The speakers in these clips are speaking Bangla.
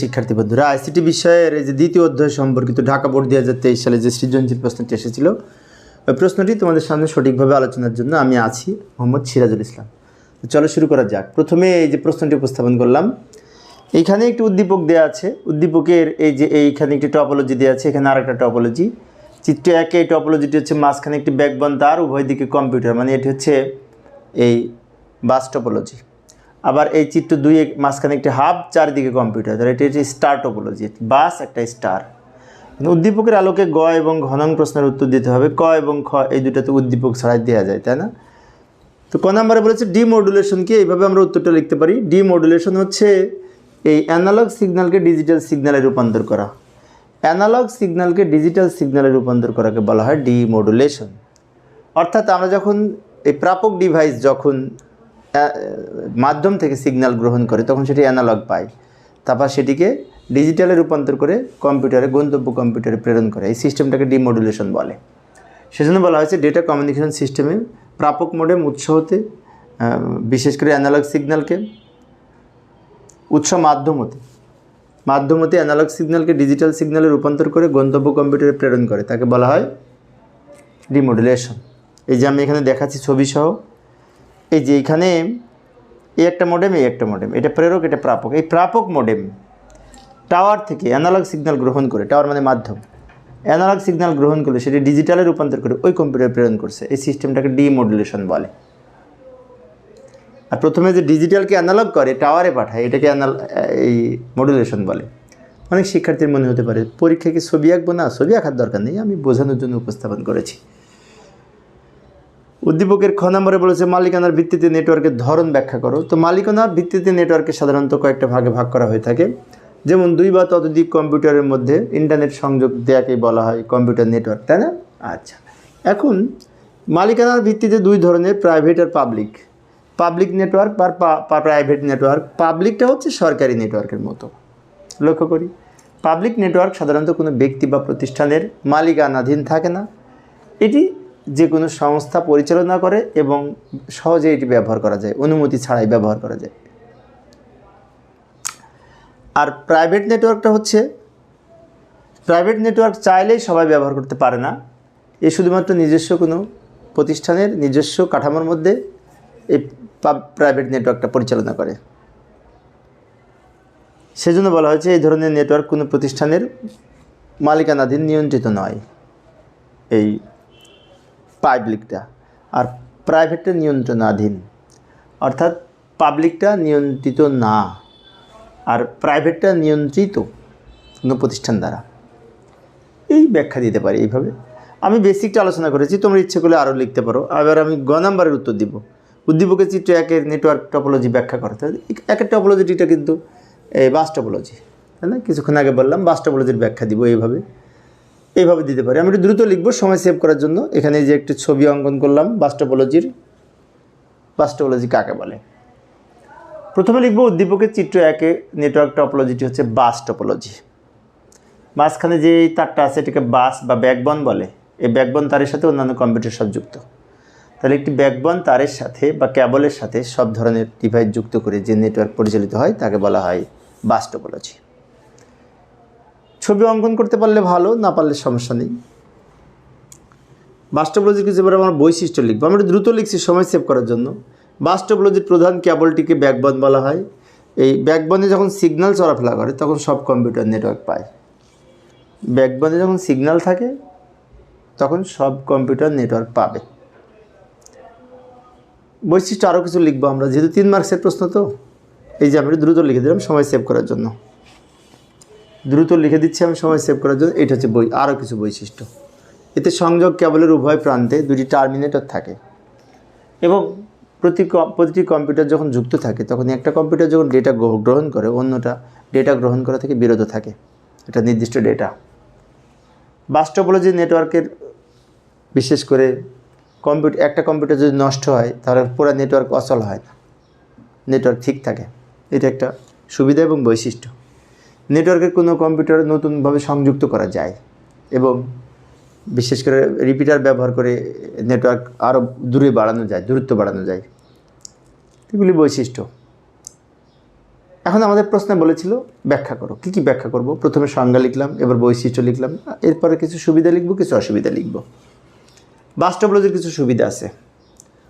শিক্ষার্থী বন্ধুরা, আইসিটি বিষয়ের যে দ্বিতীয় অধ্যায় সম্পর্কিত ঢাকা বোর্ড দুই হাজার তেইশ সালে যে সৃজনশীল প্রশ্নটি এসেছিল, ওই প্রশ্নটি তোমাদের সামনে সঠিকভাবে আলোচনার জন্য আমি আছি, মোহাম্মদ সিরাজুল ইসলাম। চলো শুরু করা যাক। প্রথমে এই যে প্রশ্নটি উপস্থাপন করলাম এইখানে একটি উদ্দীপক দেওয়া আছে। উদ্দীপকের এই যে এইখানে একটি টপোলজি দেওয়া আছে, এখানে আরেকটা টপোলজি চিত্র একে, এই টপোলজিটি হচ্ছে মাঝখানে একটি ব্যাকবন তার, উভয় দিকে কম্পিউটার মানে এটি হচ্ছে এই বাস টপোলজি আবার এই চিত্র দুই মাঝখানে একটি হাব, চারিদিকে কম্পিউটার। তাহলে এটি হচ্ছে স্টার টোপোলজি বাস একটা স্টার। উদ্দীপকের আলোকে গ এবং ঘনং প্রশ্নের উত্তর দিতে হবে। ক এবং খ এই দুটাতে উদ্দীপক ছাড়াই দেওয়া যায়, তাই না? তো ক নম্বরে বলেছে ডিমডুলেশন কি? এইভাবে আমরা উত্তরটা লিখতে পারি। ডিমডুলেশন হচ্ছে এই অ্যানালগ সিগন্যালকে ডিজিটাল সিগন্যালে রূপান্তর করা। অ্যানালগ সিগন্যালকে ডিজিটাল সিগন্যালে রূপান্তর করাকে বলা হয় ডিমডুলেশন। অর্থাৎ আমরা যখন এই প্রাপক ডিভাইস যখন মাধ্যম থেকে সিগন্যাল গ্রহণ করে, তখন সেটি অ্যানালগ পায়। তারপর সেটিকে ডিজিটালে রূপান্তর করে কম্পিউটারে গন্তব্য কম্পিউটারে প্রেরণ করে। এই সিস্টেমটাকে ডিমডুলেশন বলে। সেজন্য বলা হয়েছে ডেটা কমিউনিকেশন সিস্টেমে প্রাপক মোডেম উৎস হতে বিশেষ করে অ্যানালগ সিগন্যালকে উৎস মাধ্যম হতে। মাধ্যম হতে অ্যানালগ সিগন্যালকে ডিজিটাল সিগন্যালে রূপান্তর করে গন্তব্য কম্পিউটারে প্রেরণ করে। তাকে বলা হয় ডিমডুলেশন এই যে আমি এখানে দেখাচ্ছি ছবি সহ এই যে এখানে এই একটা মডেম এই একটা মডেম এটা প্রেরক, এটা প্রাপক। এই প্রাপক মডেম টাওয়ার থেকে অ্যানালগ সিগন্যাল গ্রহণ করে টাওয়ার মানে মাধ্যম। অ্যানালগ সিগন্যাল গ্রহণ করলে সেটি ডিজিটালে রূপান্তর করে ওই কম্পিউটার প্রেরণ করছে। এই সিস্টেমটাকে ডিমডুলেশন বলে। আর প্রথমে যে ডিজিটালকে অ্যানালগ করে টাওয়ারে পাঠায়, এটাকে অ্যানাল এই মডুলেশন বলে। অনেক শিক্ষার্থীর মনে হতে পারে, পরীক্ষায় কি ছবি আঁকবো না? ছবি আঁকার দরকার নেই, আমি বোঝানোর জন্য উপস্থাপন করেছি। উদ্দীপকের খ নম্বরে বলেছে, মালিকানার ভিত্তিতে নেটওয়ার্কের ধরন ব্যাখ্যা করো। তো মালিকানার ভিত্তিতে নেটওয়ার্কে সাধারণত কয়েকটা ভাগে ভাগ করা হয়ে থাকে। যেমন দুই বা ততোধিক কম্পিউটারের মধ্যে ইন্টারনেট সংযোগ দেয়াকেই বলা হয় কম্পিউটার নেটওয়ার্ক, তাই না? আচ্ছা। এখন, মালিকানার ভিত্তিতে দুই ধরনের প্রাইভেট আর পাবলিক। পাবলিক নেটওয়ার্ক বা প্রাইভেট নেটওয়ার্ক। পাবলিকটা হচ্ছে সরকারি নেটওয়ার্কের মতো। লক্ষ্য করি। পাবলিক নেটওয়ার্ক সাধারণত কোনো ব্যক্তি বা প্রতিষ্ঠানের মালিকানাধীন থাকে না। এটি যে কোনো সংস্থা পরিচালনা করে এবং সহজে এটি ব্যবহার করা যায়, অনুমতি ছাড়াই ব্যবহার করা যায়। আর প্রাইভেট নেটওয়ার্কটা হচ্ছে প্রাইভেট নেটওয়ার্ক চাইলেই সবাই ব্যবহার করতে পারে না। এ শুধুমাত্র নিজস্ব কোনো প্রতিষ্ঠানের নিজস্ব কাঠামোর মধ্যে এই প্রাইভেট নেটওয়ার্কটা পরিচালনা করে। সেজন্য বলা হয়েছে, এই ধরনের নেটওয়ার্ক কোনো প্রতিষ্ঠানের মালিকানাধীন নিয়ন্ত্রিত নয়। এই পাবলিকটা আর প্রাইভেটটা নিয়ন্ত্রণাধীন। অর্থাৎ পাবলিকটা নিয়ন্ত্রিত না, আর প্রাইভেটটা নিয়ন্ত্রিত কোনো প্রতিষ্ঠান দ্বারা। এই ব্যাখ্যা দিতে পারি এইভাবে। আমি বেসিকটা আলোচনা করেছি, তোমরা ইচ্ছে করলে আরও লিখতে পারো। আবার আমি গ নাম্বারের উত্তর দিব। উদ্দীপকের চিত্র একের নেটওয়ার্ক টপোলজি ব্যাখ্যা করতে একের টপোলজিটা কিন্তু এই বাস টপোলজি তাই না? কিছুক্ষণ আগে বললাম বাস টপোলজির ব্যাখ্যা দিব এইভাবে। এইভাবে দিতে পারি। আমি একটু দ্রুত লিখব, সময় সেভ করার জন্য। এখানে যে একটি ছবি অঙ্কন করলাম বাস্টোপোলজির বাস্টোপোলজি কাকে বলে? প্রথমে লিখব, উদ্দীপকের চিত্র একে নেটওয়ার্ক টপোলজিটি হচ্ছে বাস টপোলজি মাঝখানে যে তারটা আছে, এটাকে বাস বা ব্যাকবন বলে। এই ব্যাকবন তারের সাথে অন্যান্য কম্পিউটার সব যুক্ত। তাহলে একটি ব্যাকবন তারের সাথে বা ক্যাবলের সাথে সব ধরনের ডিভাইস যুক্ত করে যে নেটওয়ার্ক পরিচালিত হয়, তাকে বলা হয় বাস টপোলজি ছবি অঙ্কন করতে পারলে ভালো, না পারলে সমস্যা নেই। বাস্টপোলজির কিছু এবার আমার বৈশিষ্ট্য লিখব। আমরা দ্রুত লিখছি সময় সেভ করার জন্য। বাস্টপোলজির প্রধান কেবলটিকে ব্যাকবন বলা হয়। এই ব্যাকবনে যখন সিগন্যাল চলাফেরা করে, তখন সব কম্পিউটার নেটওয়ার্ক পায়। ব্যাকবনে যখন সিগন্যাল থাকে, তখন সব কম্পিউটার নেটওয়ার্ক পাবে। বৈশিষ্ট্য আরও কিছু লিখব আমরা, যেহেতু তিন মার্কসের প্রশ্ন তো। এই যে আমি দ্রুত লিখে দিলাম সময় সেভ করার জন্য। দ্রুত লিখে দিচ্ছি আমি, সময় সেভ করার জন্য। এটা হচ্ছে বই আরও কিছু বৈশিষ্ট্য। এতে সংযোগ কেবলের উভয় প্রান্তে দুটি টার্মিনেটর থাকে। এবং প্রতি প্রতিটি কম্পিউটার যখন যুক্ত থাকে তখন একটা কম্পিউটার যখন ডেটা গ্রহণ করে, অন্যটা ডেটা গ্রহণ করা থেকে বিরত থাকে। এটা নির্দিষ্ট ডেটা বাস্টপোলজি নেটওয়ার্কের বিশেষ করে কম্পিউটার একটা কম্পিউটার যদি নষ্ট হয়, তাহলে পুরো নেটওয়ার্ক অচল হয় না। নেটওয়ার্ক ঠিক থাকে। এটা একটা সুবিধা এবং বৈশিষ্ট্য। নেটওয়ার্কের কোনো কম্পিউটার নতুনভাবে সংযুক্ত করা যায় এবং বিশেষ করে রিপিটার ব্যবহার করে নেটওয়ার্ক আরও দূরে বাড়ানো যায়, দূরত্ব বাড়ানো যায়। এগুলি বৈশিষ্ট্য। এখন আমাদের প্রশ্নে বলেছিল, ব্যাখ্যা করো। কী কী ব্যাখ্যা করব? প্রথমে সংজ্ঞা লিখলাম, এবার বৈশিষ্ট্য লিখলাম। এরপরে কিছু সুবিধা লিখব, কিছু অসুবিধা লিখব। বাস্তবলজির কিছু সুবিধা আছে।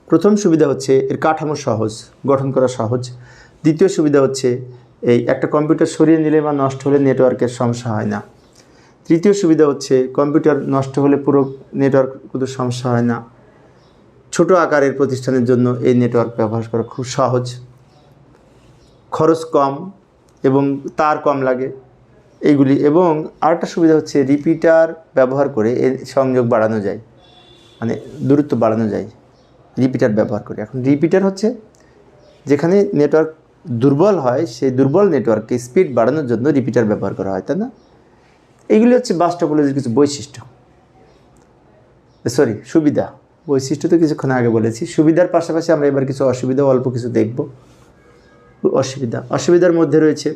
প্রথম সুবিধা হচ্ছে এর কাঠামো সহজ, গঠন করা সহজ। দ্বিতীয় সুবিধা হচ্ছে এই একটা কম্পিউটার সরিয়ে নিলে বা নষ্ট হলে নেটওয়ার্কের সমস্যা হয় না। তৃতীয় সুবিধা হচ্ছে কম্পিউটার নষ্ট হলে পুরো নেটওয়ার্ক কোনো সমস্যা হয় না। ছোট আকারের প্রতিষ্ঠানের জন্য এই নেটওয়ার্ক ব্যবহার করা খুব সহজ। খরচ কম এবং তার কম লাগে এইগুলি এবং আরেকটা সুবিধা হচ্ছে রিপিটার ব্যবহার করে এর সংযোগ বাড়ানো যায়। মানে দূরত্ব বাড়ানো যায়। রিপিটার ব্যবহার করে। এখন রিপিটার হচ্ছে যেখানে নেটওয়ার্ক দুর্বল হয়, সেই দুর্বল নেটওয়ার্ককে স্পিড বাড়ানোর জন্য রিপিটার ব্যবহার করা হয়, তাই না? এইগুলি হচ্ছে বাস্তবলজির কিছু বৈশিষ্ট্য। সরি সুবিধা। বৈশিষ্ট্য তো কিছুক্ষণ আগে বলেছি। সুবিধার পাশাপাশি আমরা এবার কিছু অসুবিধা অল্প কিছু দেখব। অসুবিধা। অসুবিধার মধ্যে রয়েছে,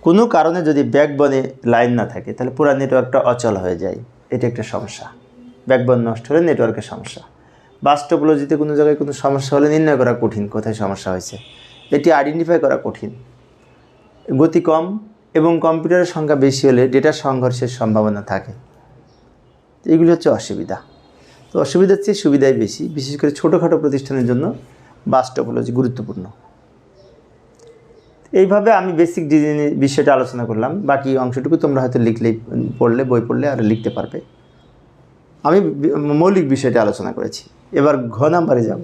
কোনো কারণে যদি ব্যাকবনে লাইন না থাকে, তাহলে পুরো নেটওয়ার্কটা অচল হয়ে যায়। এটা একটা সমস্যা। ব্যাকবন নষ্ট হলে নেটওয়ার্কের সমস্যা। বাস্তবলজিতে কোনো জায়গায় কোনো সমস্যা হলে নির্ণয় করা কঠিন, কোথায় সমস্যা হয়েছে। এটি আইডেন্টিফাই করা কঠিন। গতি কম এবং কম্পিউটারের সংখ্যা বেশি হলে ডেটা সংঘর্ষের সম্ভাবনা থাকে। এগুলি হচ্ছে অসুবিধা। তো অসুবিধার চেয়ে সুবিধাই বেশি, বিশেষ করে ছোটোখাটো প্রতিষ্ঠানের জন্য বাস্তবলজি গুরুত্বপূর্ণ। এইভাবে আমি বেসিক ডিজাইন বিষয়টা আলোচনা করলাম। বাকি অংশটুকু তোমরা হয়তো লিখলেই, পড়লে, বই পড়লে আর লিখতে পারবে। আমি মৌলিক বিষয়টা আলোচনা করেছি। এবার ঘ নাম্বারে যাব।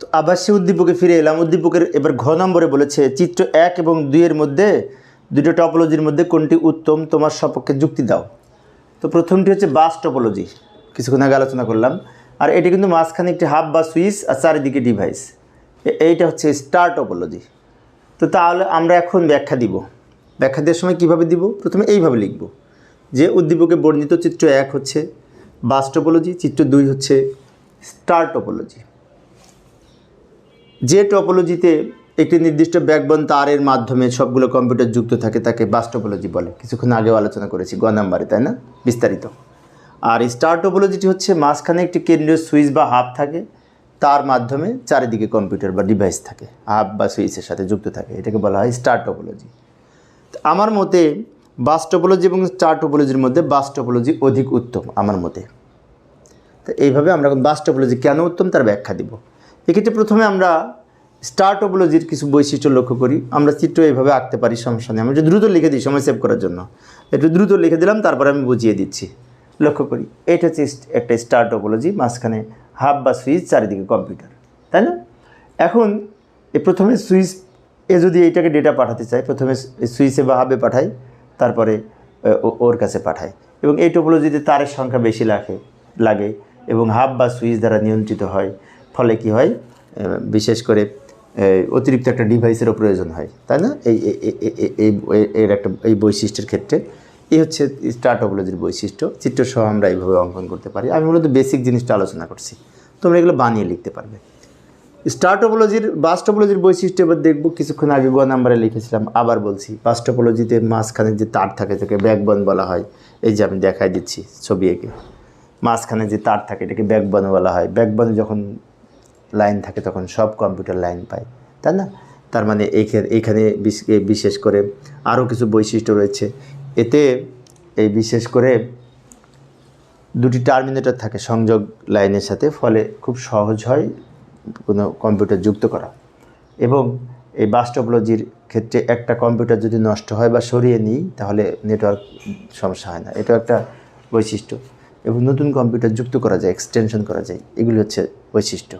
তো আবার সে উদ্দীপকে ফিরে এলাম। উদ্দীপকের এবার ঘ নম্বরে বলেছে, চিত্র এক এবং দুইয়ের মধ্যে, দুটো টপোলজির মধ্যে কোনটি উত্তম, তোমার সপক্ষে যুক্তি দাও। তো প্রথমটি হচ্ছে বাস টপোলজি কিছুক্ষণ আগে আলোচনা করলাম। আর এটি কিন্তু মাঝখানে একটি হাব বা সুইচ আর চারিদিকে ডিভাইস এইটা হচ্ছে স্টার টপোলজি তো তাহলে আমরা এখন ব্যাখ্যা দিব। ব্যাখ্যা দেওয়ার সময় কীভাবে দিব? প্রথমে এইভাবে লিখব। যে উদ্দীপকে বর্ণিত চিত্র এক হচ্ছে বাস টপোলজি চিত্র দুই হচ্ছে স্টার টপোলজি। যে টপোলজিতে একটি নির্দিষ্ট ব্যাকবন তারের মাধ্যমে সবগুলো কম্পিউটার যুক্ত থাকে, তাকে বাস টপোলজি বলে। কিছুক্ষণ আগেও আলোচনা করেছি, গ নাম্বারে, তাই না? বিস্তারিত। আর স্টার টপোলজিটি হচ্ছে মাঝখানে একটি কেন্দ্রীয় সুইচ বা হাব থাকে, তার মাধ্যমে চারিদিকে কম্পিউটার বা ডিভাইস থাকে, হাব বা সুইচের সাথে যুক্ত থাকে, এটাকে বলা হয় স্টার টপোলজি। আমার মতে বাস টপোলজি এবং স্টার টপোলজির মধ্যে বাস টপোলজি অধিক উত্তম আমার মতে। তো এইভাবে আমরা বাস টপোলজি কেন উত্তম তার ব্যাখ্যা দিব। এক্ষেত্রে প্রথমে আমরা স্টার টপোলজির কিছু বৈশিষ্ট্য লক্ষ্য করি। আমরা চিত্র এইভাবে আঁকতে পারি, সমস্যা নেই। একটু দ্রুত লিখে দিই, সময় সেভ করার জন্য। একটু দ্রুত লিখে দিলাম, তারপরে আমি বুঝিয়ে দিচ্ছি। লক্ষ্য করি, এটা হচ্ছে একটা স্টার টপোলজি মাঝখানে হাব বা সুইচ চারিদিকে কম্পিউটার তাই না? এখন এ প্রথমে সুইচ এ যদি এইটাকে ডেটা পাঠাতে চায় প্রথমে সুইচে বা হাবে পাঠায় তারপরে ওর কাছে পাঠায়। এবং এই টোপোলজিতে তারের সংখ্যা বেশি লাগে লাগে এবং হাব বা সুইচ দ্বারা নিয়ন্ত্রিত হয়। ফলে কি হয়? বিশেষ করে অতিরিক্ত একটা ডিভাইসেরও প্রয়োজন হয়, তাই না? এই- এর একটা, এই বৈশিষ্ট্যের ক্ষেত্রে। এই হচ্ছে স্টার টপোলজির বৈশিষ্ট্য। চিত্রসহ আমরা এইভাবে অঙ্কন করতে পারি। আমি মূলত বেসিক জিনিসটা আলোচনা করছি। তোমরা এগুলো বানিয়ে লিখতে পারবে। স্টার টপোলজির বাস টপোলজির বৈশিষ্ট্য এবার দেখব, কিছুক্ষণ আগে গ নাম্বারে লিখেছিলাম, আবার বলছি, বাস টপোলজিতে মাঝখানে যে তার থাকে তাকে ব্যাকবন বলা হয়, এই যে আমি দেখাই দিচ্ছি ছবি এঁকে, মাঝখানে যে তার থাকে এটাকে ব্যাকবন বলা হয়, ব্যাকবনে যখন লাইন থাকে তখন সব কম্পিউটার লাইন পায়, তাই না? তার মানে বিশ- বিশেষ করে আরও কিছু বৈশিষ্ট্য রয়েছে, এতে এই বিশেষ করে দুটি টার্মিনেটর থাকে সংযোগ লাইনের সাথে, ফলে খুব সহজ হয় কোনো কম্পিউটার যুক্ত করা। এবং এই বাস্টপোলজির ক্ষেত্রে একটা কম্পিউটার যদি নষ্ট হয় বা সরিয়ে নিই, তাহলে নেটওয়ার্ক সমস্যা হয় না। এটা একটা বৈশিষ্ট্য। এবং নতুন কম্পিউটার যুক্ত করা যায় এক্সটেনশন করা যায়, এগুলি হচ্ছে বৈশিষ্ট্য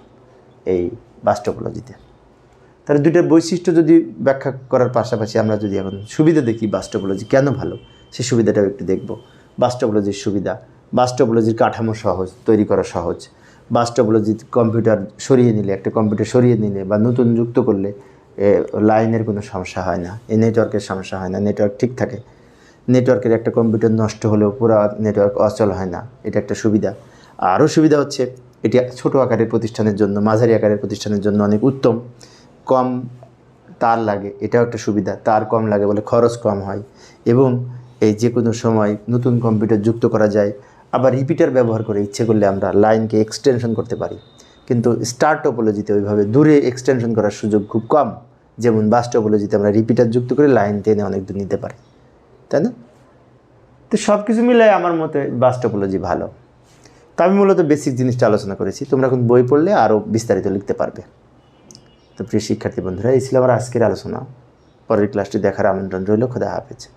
এই বাস্টপোলজিতে তাহলে দুইটার বৈশিষ্ট্য যদি ব্যাখ্যা করার পাশাপাশি আমরা যদি এখন সুবিধা দেখি বাস্টপোলজি কেন ভালো, সেই সুবিধাটাও একটু দেখব। বাস্টপোলজির সুবিধা বাস্টপোলজির কাঠামো সহজ, তৈরি করা সহজ। বাস্টপোলজি কম্পিউটার সরিয়ে নিলে, একটা কম্পিউটার সরিয়ে নিলে বা নতুন যুক্ত করলে লাইনের কোনো সমস্যা হয় না এই নেটওয়ার্কের সমস্যা হয় না, নেটওয়ার্ক ঠিক থাকে। নেটওয়ার্কের একটা কম্পিউটার নষ্ট হলেও পুরো নেটওয়ার্ক অচল হয় না, এটা একটা সুবিধা। আরও সুবিধা হচ্ছে, এটি ছোট আকারের প্রতিষ্ঠানের জন্য, মাঝারি আকারের প্রতিষ্ঠানের জন্য অনেক উত্তম। কম তার লাগে, এটাও একটা সুবিধা, তার কম লাগে বলে খরচ কম হয়। এবং এই যে কোনো সময় নতুন কম্পিউটার যুক্ত করা যায় আবার রিপিটার ব্যবহার করে ইচ্ছে করলে আমরা লাইনকে এক্সটেনশন করতে পারি। কিন্তু স্টার টোপোলজিতে ওইভাবে দূরে এক্সটেনশন করার সুযোগ খুব কম। যেমন বাস টোপোলজিতে আমরা রিপিটার যুক্ত করে লাইন টেনে অনেক দূর নিতে পারি। তাই না? তো সব কিছু মিলে আমার মতে বাস টোপোলজি ভালো। তো আমি মূলত বেসিক জিনিসটা আলোচনা করেছি। তোমরা এখন বই পড়লে আরও বিস্তারিত লিখতে পারবে। তো প্রিয় শিক্ষার্থী বন্ধুরা, এই ছিল আমার আজকের আলোচনা। পরের ক্লাসটি দেখার আমন্ত্রণ রইল। খোদা হাফেজ।